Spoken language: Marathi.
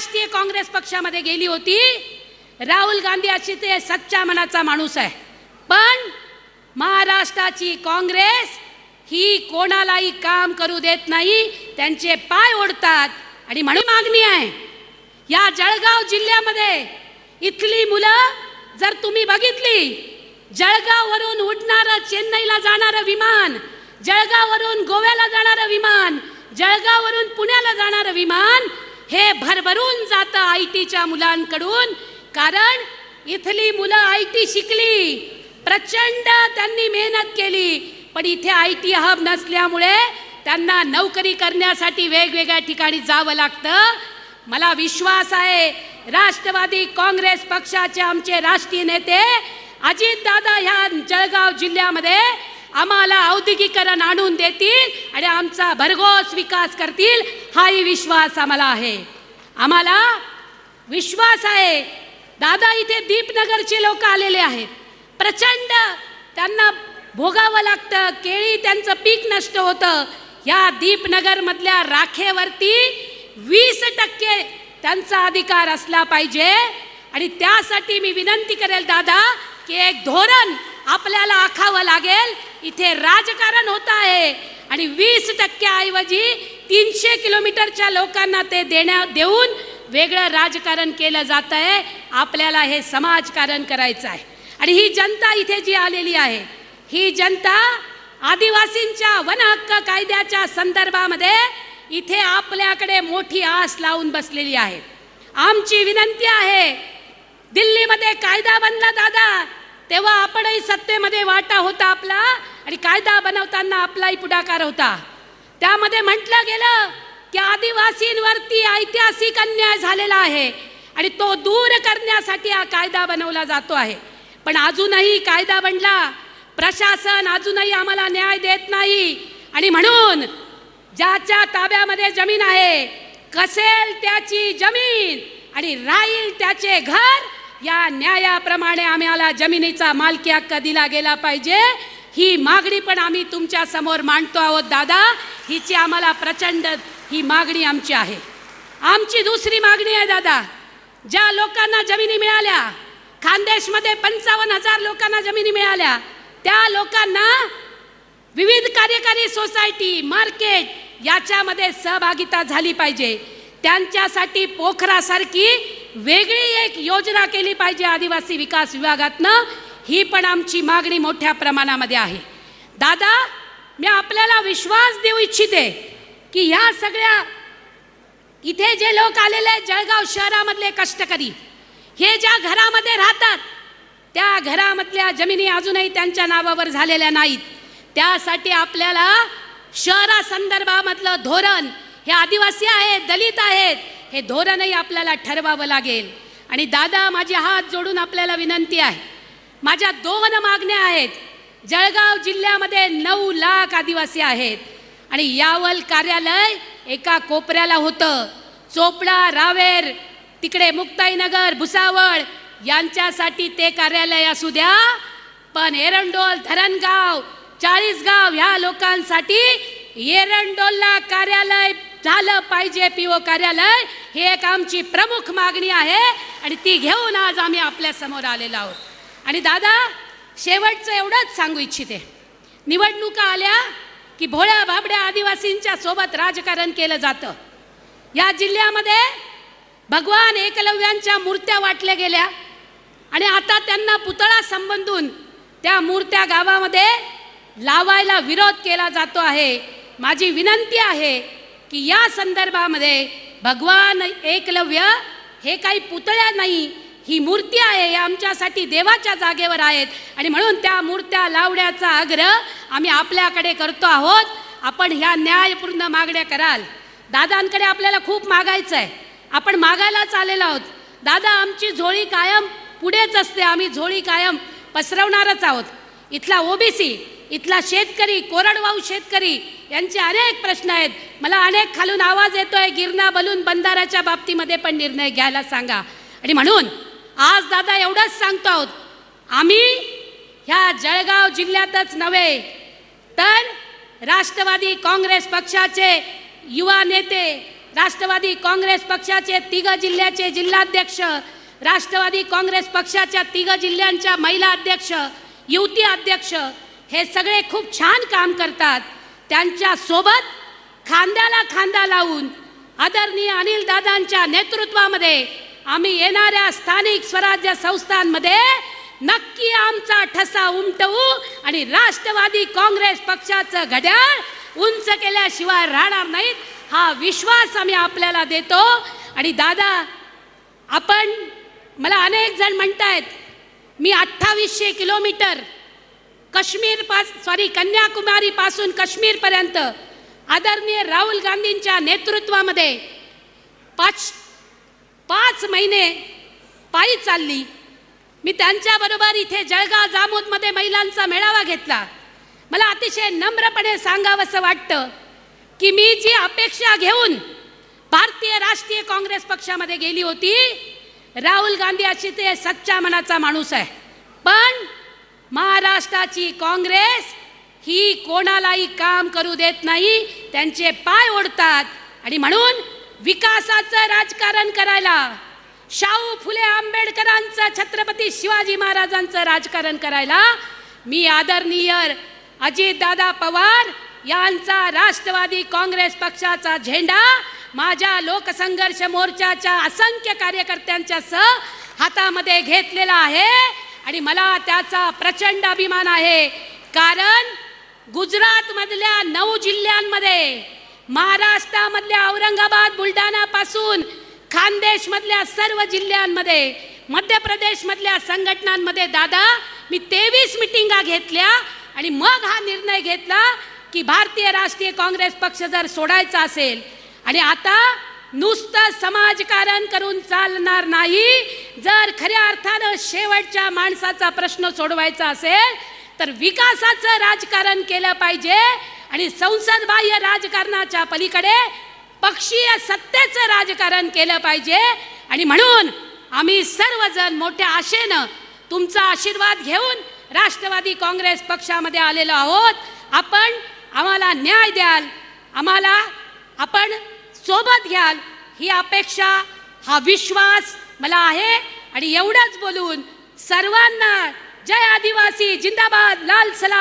राष्ट्रीय काँग्रेस पक्षामध्ये गेली होती. राहुल गांधी अशी ते सच्चा मनाचा माणूस आहे. पण महाराष्ट्राची काँग्रेस ही कोणालाही काम करू देत नाही त्यांचे पाय ओढतात आणि म्हणून मागणी आहे. या जळगाव जिल्ह्यामध्ये इथली मुलं जर तुम्ही बघितली जळगाववरून उडणारं चेन्नईला जाणारं विमान जळगाववरून गोव्याला जाणारं विमान जळगाववरून पुण्याला जाणारं विमान हे भरभरून जातं आय टीच्या मुलांकडून. कारण इथली मुलं आय टी शिकली. प्रचंड त्यांनी मेहनत केली. पण इथे आय टी हब नसल्यामुळे त्यांना नोकरी करण्यासाठी वेगवेगळ्या ठिकाणी जावं लागतं. मला विश्वास आहे राष्ट्रवादी काँग्रेस पक्षाचे आमचे राष्ट्रीय नेते अजितदादा ह्या जळगाव जिल्ह्यामध्ये आम्हाला औद्योगिकरण आणून देतील आणि आमचा भरघोस विकास करतील हाही विश्वास आम्हाला आहे. आम्हाला विश्वास आहे. दादा इथे दीपनगरचे लोक आलेले आहेत. प्रचंड त्यांना भोगावं लागतं केळी त्यांचं पीक नष्ट होतं. या दीपनगरमधल्या राखेवरती वीस टक्के त्यांचा अधिकार असला पाहिजे. आणि त्यासाठी मी विनंती करेल दादा की एक धोरण आपल्याला आखावं लागेल. इथे राजकारण होत आहे. आणि वीस टक्क्याऐवजी तीनशे किलोमीटरच्या लोकांना ते देण्या देऊन वेगळं राजकारण केलं जात आहे. आपल्याला हे समाजकारण करायचं आहे. आणि ही जनता इथे जी आलेली आहे ही जनता आदिवासींच्या वन हक्क कायद्याच्या संदर्भामध्ये इथे आपल्याकडे मोठी आस लावून बसलेली आहे. आमची विनंती आहे दिल्लीमध्ये कायदा बनला दादा. तेव्हा आपणही सत्तेमध्ये वाटा होता आपला आणि कायदा बनवताना आपलाही पुढाकार होता. त्यामध्ये म्हटलं गेलं की आदिवासींवरती ऐतिहासिक अन्याय झालेला आहे आणि तो दूर करण्यासाठी हा कायदा बनवला जातो आहे. पण अजूनही कायदा बनला प्रशासन अजूनही आम्हाला न्याय देत नाही आणि म्हणून ज्याच्या ताब्यामध्ये जमीन आहे कसेल त्याची जमीन आणि राहील त्याचे घर या न्यायाप्रमाणे आम्हाला जमिनीचा मालकी हक्क दिला गेला पाहिजे. ही मागणी पण आम्ही तुमच्यासमोर मांडतो आहोत दादा. हिची आम्हाला प्रचंड ही मागणी आमची आहे. आमची दुसरी मागणी आहे दादा. ज्या लोकांना जमिनी मिळाल्या खानदेशमध्ये पंचावन्न हजार लोकांना जमिनी मिळाल्या त्या लोकांना विविध कार्यकारी सोसायटी मार्केट याच्यामध्ये सहभागिता झाली पाहिजे. त्यांच्यासाठी पोखरासारखी वेगळी एक योजना केली पाहिजे आदिवासी विकास विभागातनं. ही पण आमची मागणी मोठ्या प्रमाणामध्ये आहे. दादा मी आपल्याला विश्वास देऊ इच्छिते की ह्या सगळ्या इथे जे लोक आलेले आहेत जळगाव शहरामधले कष्टकरी हे ज्या घरामध्ये राहतात त्या घरामधल्या जमिनी अजूनही त्यांच्या नावावर झालेल्या नाहीत. त्यासाठी आपल्याला शहरासंदर्भामधलं धोरण हे आदिवासी आहेत दलित आहेत हे धोरणही आपल्याला ठरवावं लागेल. आणि दादा माझे हात जोडून आपल्याला विनंती आहे. माझ्या दोन मागण्या आहेत. जळगाव जिल्ह्यामध्ये नऊ लाख आदिवासी आहेत. आणि यावल कार्यालय एका कोपऱ्याला होतं. चोपडा रावेर तिकडे मुक्ताईनगर भुसावळ यांच्यासाठी ते कार्यालय असू द्या. पण एरंडोल धरणगाव चाळीसगाव ह्या लोकांसाठी एरंडोलला कार्यालय झालं पाहिजे पी ओ कार्यालय. ही एक आमची प्रमुख मागणी आहे आणि ती घेऊन आज आम्ही आपल्यासमोर आलेलो आहोत. आणि दादा शेवटचं एवढंच सांगू इच्छिते. निवडणुका आल्या की भोळ्या भाबड्या आदिवासींच्या सोबत राजकारण केलं जातं. या जिल्ह्यामध्ये भगवान एकलव्यांच्या मूर्त्या वाटल्या गेल्या. आणि आता त्यांना पुतळा संबंधून त्या मूर्त्या गावामध्ये लावायला विरोध केला जातो आहे. माझी विनंती आहे की या संदर्भामध्ये भगवान एकलव्य हे काही पुतळ्या नाही ही मूर्ती आहे या आमच्यासाठी देवाच्या जागेवर आहेत. आणि म्हणून त्या मूर्त्या लावण्याचा आग्रह आम्ही आपल्याकडे करतो आहोत. आपण ह्या न्यायपूर्ण मागण्या कराल. दादांकडे आपल्याला खूप मागायचं आहे आपण मागायलाच आलेलो आहोत. दादा आमची झोळी कायम पुढेच असते. आम्ही झोळी कायम पसरवणारच आहोत. इथला ओबीसी इथला शेतकरी कोरडवाहू शेतकरी यांचे अनेक प्रश्न आहेत. मला अनेक खालून आवाज येतोय गिरणा बलून बंधाऱ्याच्या बाबतीमध्ये पण निर्णय घ्यायला सांगा. आणि म्हणून आज दादा एवढंच सांगतो आहोत आम्ही ह्या जळगाव जिल्ह्यातच नव्हे तर राष्ट्रवादी काँग्रेस पक्षाचे युवा नेते राष्ट्रवादी काँग्रेस पक्षाचे तिघ जिल्ह्याचे जिल्हाध्यक्ष राष्ट्रवादी काँग्रेस पक्षाच्या तिघ जिल्ह्यांच्या महिला अध्यक्ष युवती अध्यक्ष हे सगळे खूप छान काम करतात. त्यांच्यासोबत खांद्याला खांदा लावून आदरणीय अनिल दादांच्या नेतृत्वामध्ये आम्ही येणाऱ्या स्थानिक स्वराज्य संस्थांमध्ये नक्की आमचा ठसा उमटवू आणि राष्ट्रवादी काँग्रेस पक्षाचं घड्याळ उंच केल्याशिवाय राहणार नाहीत हा विश्वास आम्ही आपल्याला देतो. आणि दादा आपण मला अनेक जण म्हणतायत मी अठ्ठावीसशे किलोमीटर काश्मीर पास सॉरी कन्याकुमारी पासून काश्मीर पर्यंत आदरणीय राहुल गांधींच्या नेतृत्वामध्ये पाच पाच महिने पायी चालली. मी त्यांच्याबरोबर इथे जळगाव जामोदमध्ये महिलांचा मेळावा घेतला. मला अतिशय नम्रपणे सांगावंसं वाटतं की मी जी अपेक्षा घेऊन भारतीय राष्ट्रीय काँग्रेस पक्षामध्ये गेली होती राहुल गांधी अशी ते सच्चा मनाचा माणूस आहे. पण महाराष्ट्राची काँग्रेस ही कोणालाही काम करू देत नाही त्यांचे पाय ओढतात. आणि म्हणून विकासाचं राजकारण करायला शाहू फुले आंबेडकरांचं छत्रपती शिवाजी महाराजांचं राजकारण करायला मी आदरणीय अजितदादा पवार यांचा राष्ट्रवादी काँग्रेस पक्षाचा झेंडा माझ्या लोकसंघर्ष मोर्चाच्या असंख्य कार्यकर्त्यांच्या सह हातामध्ये घेतलेला आहे. आणि मला त्याचा प्रचंड अभिमान आहे. कारण गुजरात मधल्या नऊ जिल्ह्यांमध्ये महाराष्ट्रामधल्या औरंगाबाद बुलढाणा पासून खानदेश मधल्या सर्व जिल्ह्यांमध्ये मध्य प्रदेश मधल्या संघटनांमध्ये दादा मी तेवीस मिटिंगा घेतल्या आणि मग हा निर्णय घेतला की भारतीय राष्ट्रीय काँग्रेस पक्ष जर सोडायचा असेल आणि आता नुसतं समाजकारण करून चालणार नाही जर खऱ्या अर्थानं शेवटच्या माणसाचा प्रश्न सोडवायचा असेल तर विकासाचं राजकारण केलं पाहिजे आणि संसद बाह्य राजकारणाच्या पलीकडे पक्षीय सत्तेचं राजकारण केलं पाहिजे. आणि म्हणून आम्ही सर्वजण मोठ्या आशेनं तुमचा आशीर्वाद घेऊन राष्ट्रवादी काँग्रेस पक्षामध्ये आलेलो आहोत. आपण आम्हाला न्याय द्याल आम्हाला आपण सोबत घ्याल ही अपेक्षा हा विश्वास मला आहे आणि एवढंच बोलून सर्वांना जय आदिवासी जिंदाबाद लाल सलाम.